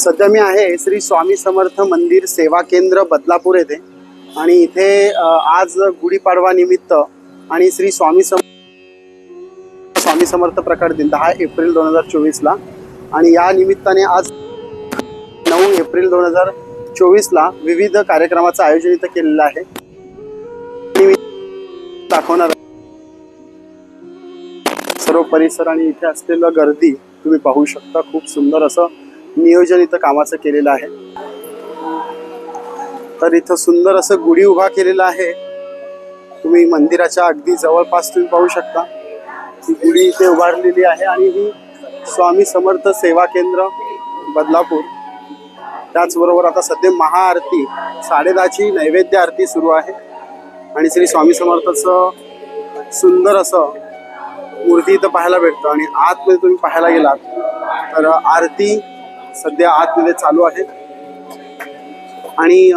सध्या मी आहे श्री स्वामी समर्थ मंदिर सेवा केंद्र बदलापूर येथे. आणि इथे आज गुढीपाडवा निमित्त आणि श्री स्वामी सम स्वामी समर्थ प्रकार दिन दहा एप्रिल दोन हजार चोवीसला. आणि या निमित्ताने आज नऊ एप्रिल दोन हजार चोवीसला विविध कार्यक्रमाचं आयोजन इथं केलेलं आहे. मी दाखवणार सर्व परिसर आणि इथे असलेलं गर्दी तुम्ही पाहू शकता. खूप सुंदर असं नियोजन इथं कामाचं केलेलं आहे. तर इथं सुंदर असं गुढी उभा केलेला आहे. तुम्ही मंदिराच्या अगदी जवळपास तुम्ही पाहू शकता. ही गुढी इथे उभारलेली आहे आणि ही स्वामी समर्थ सेवा केंद्र बदलापूर. त्याचबरोबर आता सध्या महाआरती साडेदहाची नैवेद्य आरती सुरू आहे. आणि श्री स्वामी समर्थाचं सुंदर असं मूर्ती इथं पाहायला भेटतं. आणि आतमध्ये तुम्ही पाहायला गेलात तर आरती सध्या आतमध्ये चालू आहे. आणि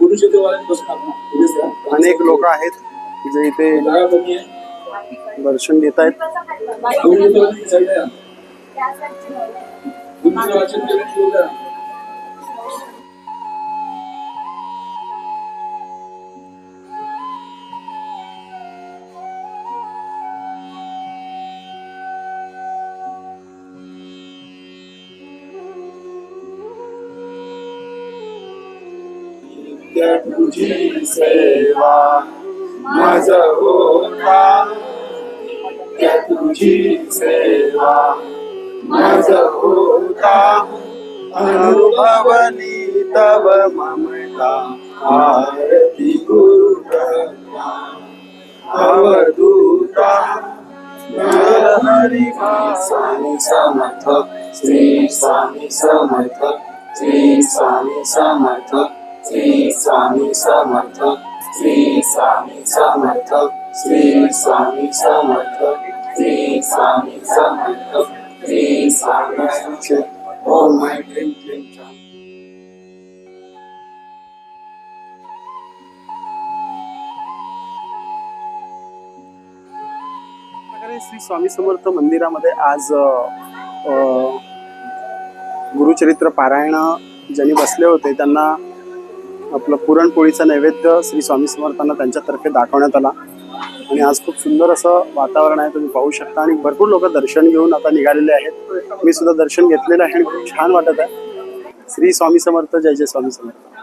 गुरुजी अनेक लोक आहेत जे इथे दर्शन घेत आहेत. तुझी सेवा माझ होता त्या तुझी सेवा माझ होता अनुभवनी तव ममता आरती गुरु अवधूता Hari Swami Samarth Shri Swami Samarth Shri Swami Samarth Shri Swami Samarth Shri Swami Samarth Shri Swami Samarth Shri Swami Samarth Shri Swami Samarth. Om my dream dream Shri Swami Samarth मंदिरामध्ये आज गुरुचरित्र पारायण ज्यांनी बसले होते त्यांना आपलं पुरणपोळीचा नैवेद्य श्री स्वामी समर्थांना त्यांच्यातर्फे दाखवण्यात आला. आणि आज खूप सुंदर असं वातावरण आहे तुम्ही पाहू शकता. आणि भरपूर लोक दर्शन घेऊन आता निघालेले आहेत. मी सुद्धा दर्शन घेतलेलं आहे आणि खूप छान वाटत आहे. श्री स्वामी समर्थ जय जय स्वामी समर्थ.